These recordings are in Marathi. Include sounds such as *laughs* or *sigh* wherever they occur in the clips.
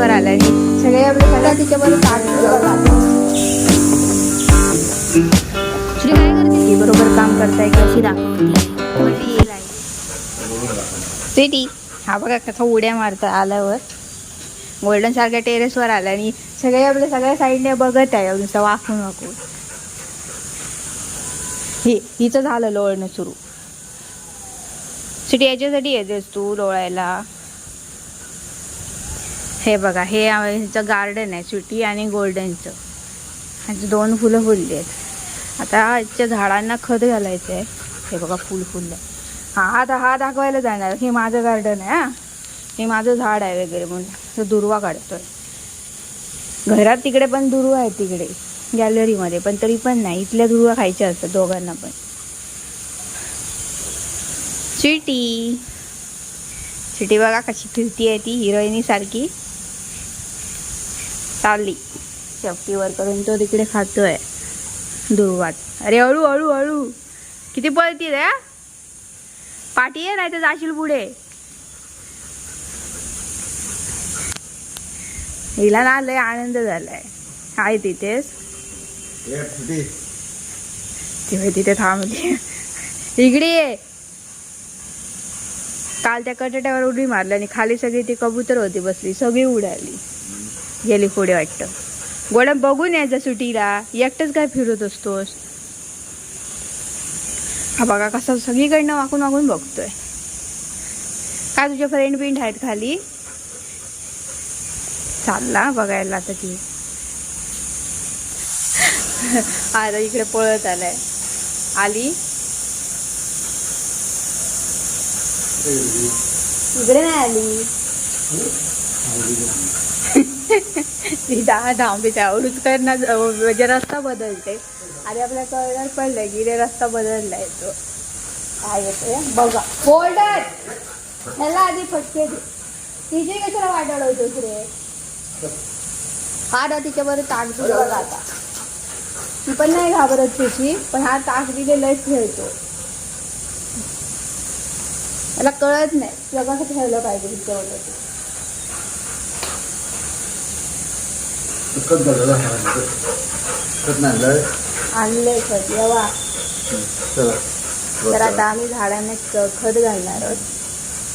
टेरेसवर आला आणि सगळे आपले सगळ्या ताट श्री काय करते बरोबर काम करताय की? अशी दाखवते. हा बघा कसा उड्या मारता आल्यावर. गोल्डन सारख्या टेरेसवर आला आणि सगळे आपल्या सगळ्या साईडने बघत आहे. नुसतं वाकून वाकून हे हिचं झालं लोळणं सुरू. सिटी याच्यासाठी येतेस तू लोळायला. हे बघा हे ह्याचं गार्डन आहे सिटी आणि गोल्डनचं ह्याची दोन फुलं फुलली आहेत. आता ह्याच्या झाडांना खत घालायचं आहे हे बघा फुल फुललं. हा हा हा दाखवायला जाणार. हे माझं गार्डन आहे हा. हे माझं झाड आहे वगैरे म्हणून. तो दुर्वा काढतोय. घरात तिकडे पण दुर्वा आहे तिकडे गॅलरीमध्ये पण तरी पण नाही इथल्या दुर्वा खायच्या असतात दोघांना पण. चिटी चिटी बघा कशी फिरती आहे ती हिरोईनी सारखी. चालली शेपटीवर करून तो तिकडे खातोय. दुर्वात. अरे हळू हळू हळू. किती पळती रे पाठी आहे नाही तर जाशील पुढे. हिला ना लय आनंद झालाय. आहे तिथेच. तिथे थांबली. इकडे ये. काल त्या कटाट्यावर उडी मारली आणि खाली सगळी ती कबूतर होती बसली सगळी उडाली. गेली पुढे वाटतं. गोडा बघून यायचं सुटीला. एकटंच काय फिरत असतोस? हा बघा कसा सगळीकडनं वाकून वाकून बघतोय. काय तुझे फ्रेंड बिंड आहेत खाली? चालला बघायला आता ती. आता इकडे पळत आलाय. आली? इकडे नाही आली. ती दहा धावते म्हणजे त्यावरूच करणार म्हणजे रस्ता बदलते. आणि आपल्या कळणार पडलं की रे रस्ता बदललाय तो. काय येतोय बघा. फोल्डर ह्याला आधी फटके दे. तिचे कशाला वाटाळवतोस रे हा ना तिच्याबरोबर ताक दिलं बघा आता. ती पण नाही घाबरत तिची पण हा ताक दिलेलाच खेळतो. त्याला कळत नाही. जगाचं खेळलं ठेवलं पाहिजे तिच्याबरोबर आणलंय. खत येवा तर आता आम्ही झाडांना खत घालणार आहोत.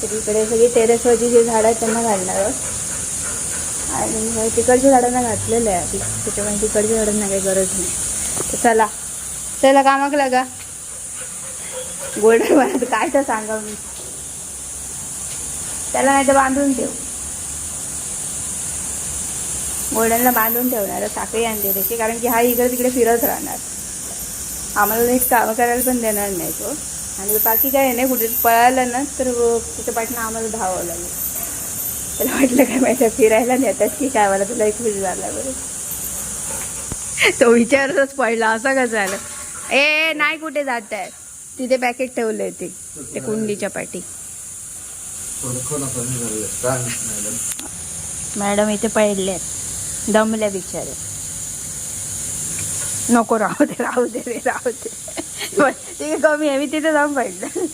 तर इकडे सगळी टेरेसवरची जी झाडं आहेत त्यांना घालणार आहोत. आणि हे तिकडच्या झाडांना घातलेलं आहे आधी. त्याच्यामुळे तिकडच्या झाडांना काही गरज नाही. तर चला. चला कामाक लागा. गोल्डन *laughs* काय तर सांगा मी. त्याला नाही तर बांधून ठेव. गोल्डनला बांधून ठेवणार साखळी आणली त्याची कारण की हा इकडे तिकडे फिरत राहणार. आम्हाला एक कामं करायला पण देणार नाही तो. आणि बाकी काय नाही कुठे पळाला ना तर त्याच्या पाठनं आम्हाला धावावं लागेल. त्याला वाटलं काय माहिती फिरायला नेतात की काय मला तुला एक खुश झाला बरं. तो विचारच पडला असं कसं झालं? ए नाही कुठे जात आहे? तिथे पॅकेट ठेवलंय ते ते कुंडीच्या पाठी. मॅडम इथे पडले दमल्या बिचारे. नको राहू दे राहू दे रे राहू दे. तिथे ते कमी आहे. मी तिथे जाऊन पाहिजे.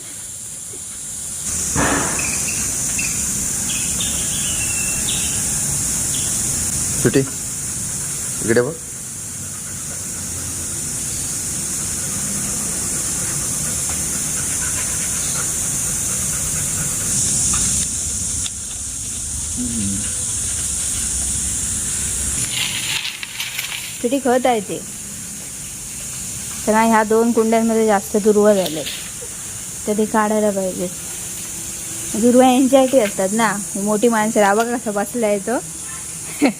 सुटी. इकडे बघ. किती खत आहे ते. तर ह्या दोन कुंड्यांमध्ये जास्त दुर्वा झाले तर ते काढायला पाहिजे. दुर्वा यांच्यासाठी असतात ना. मोठी माणसं राबा हा बघा कसं बसलाय तो *laughs*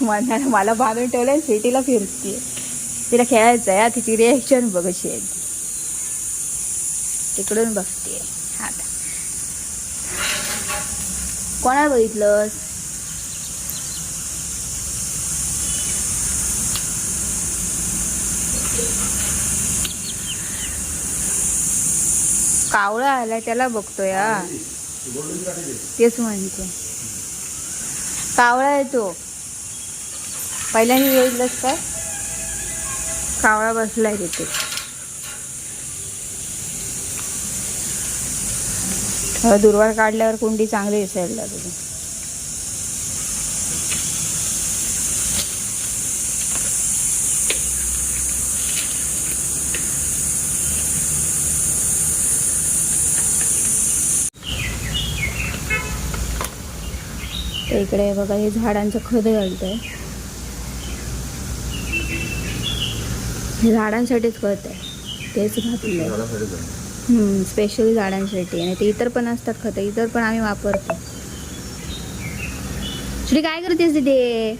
म्हणणार मला बांधून ठेवलंय सिटीला फिरते तिला खेळायचं आहे. तिची रिॲक्शन बघशी आहे. ती. तिकडून बघते आता कोणा बघितलंस? कावळा आलाय त्याला बघतोय तेच म्हणतो. कावळा आहे तो. पहिल्यांदा येईलच काय कावळा बसलाय तिथे. दुर्वार काढल्यावर कुंडी चांगली दिसायला लागली. तर इकडे बघा हे झाडांचं खत घालतंय. हे झाडांसाठीच खत आहे. तेच घातलं आहे. स्पेशली झाडांसाठी. आणि ते इतर पण असतात खतं. इतर पण आम्ही वापरतो. श्री काय करतेस तिथे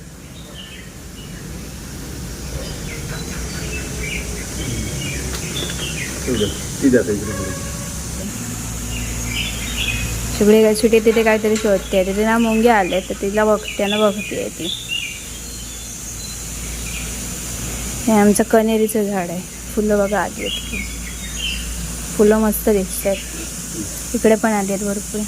सगळे काय सुटी तिथे काहीतरी शोधते. तिथे ना मुंगे आले तर तिला बघते ना बघते ती. हे आमचं कनेरीचं झाड आहे. फुलं बघा आली आहेत फुलं मस्त दिसतात. इकडे पण आली आहेत भरपूर.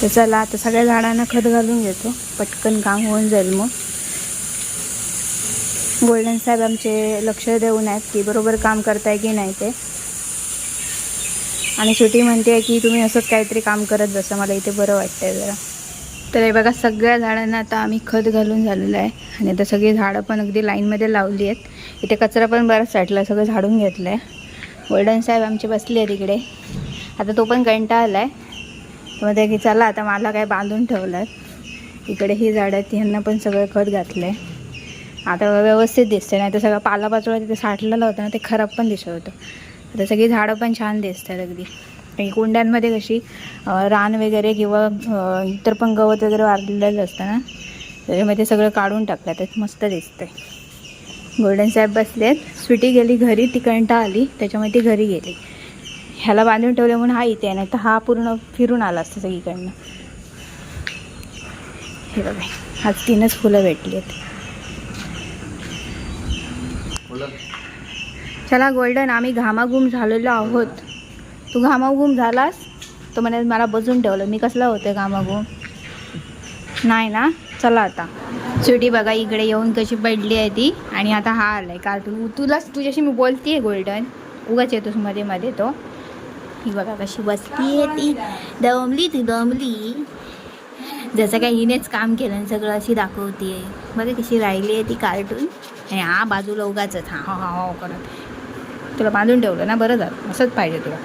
तर चला आता सगळ्या झाडांना खत घालून घेतो. पटकन काम होऊन जाईल मग. गोल्डन साहेब आमचे लक्ष देऊन आहेत की बरोबर काम करताय की नाही ते. आणि शेवटी म्हणते की तुम्ही असंच काहीतरी काम करत बसा मला इथे बरं वाटतंय जरा. तर हे बघा सगळ्या झाडांना आता आम्ही खत घालून झालेलं आहे. आणि आता सगळी झाडं पण अगदी लाईनमध्ये लावली आहेत. इथे कचरा पण बराच साठला सगळं झाडून घेतलं आहे गोल्डन साहेब आमचे बसले आहेत इकडे. आता तो पण कंटाळा आला आहे ते की चला आता मला काय बांधून ठेवलं इकडे ही झाडं आहेत ह्यांना पण सगळं खत घातलं आहे आता व्यवस्थित दिसते नाही तर सगळं पालापाचोळा तिथे साठलेलं होतं ना ते खराब पण दिसत होतं. आता सगळी झाडं पण छान दिसतात अगदी. आणि कुंड्यांमध्ये कशी रान वगैरे किंवा इतर पण गवत वगैरे वाढलेलं असतं ना त्याच्यामध्ये सगळं काढून टाकलं. तर मस्त दिसतं आहे गोल्डन साहेब बसलेत. स्वीटी गेली घरी ती कंटा आली त्याच्यामुळे ती घरी गेली. ह्याला बांधून ठेवले म्हणून हा इथे आहे नाही तर हा पूर्ण फिरून आला असतं सगळीकडनं. हे बघा आज तीनच फुलं भेटली आहेत. चला गोल्डन आम्ही घामाघूम झालेलो आहोत. तू घामाघूम झालास? तो म्हणे मला बसून ठेवलं. मी कसला होते घामाघूम? नाही ना. चला आता. स्वीटी बघा इकडे येऊन कशी पडली आहे ती. आणि आता हा आला आहे कार्टून तुला तुझ्याशी मी बोलतीये गोल्डन. उगाच येतोस मध्ये मध्ये तो. ही बघा कशी बसली आहे ती. दमली ती दमली. जसं काय हिनेच काम केलं सगळं अशी दाखवते बघा कशी राहिली आहे ती कार्टून. आणि हा बाजूला उगाच हा हा हा करत. तुला बांधून ठेवलं ना बरं झालं. असंच पाहिजे तुला.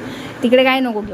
तिकडे काय नको घेऊ.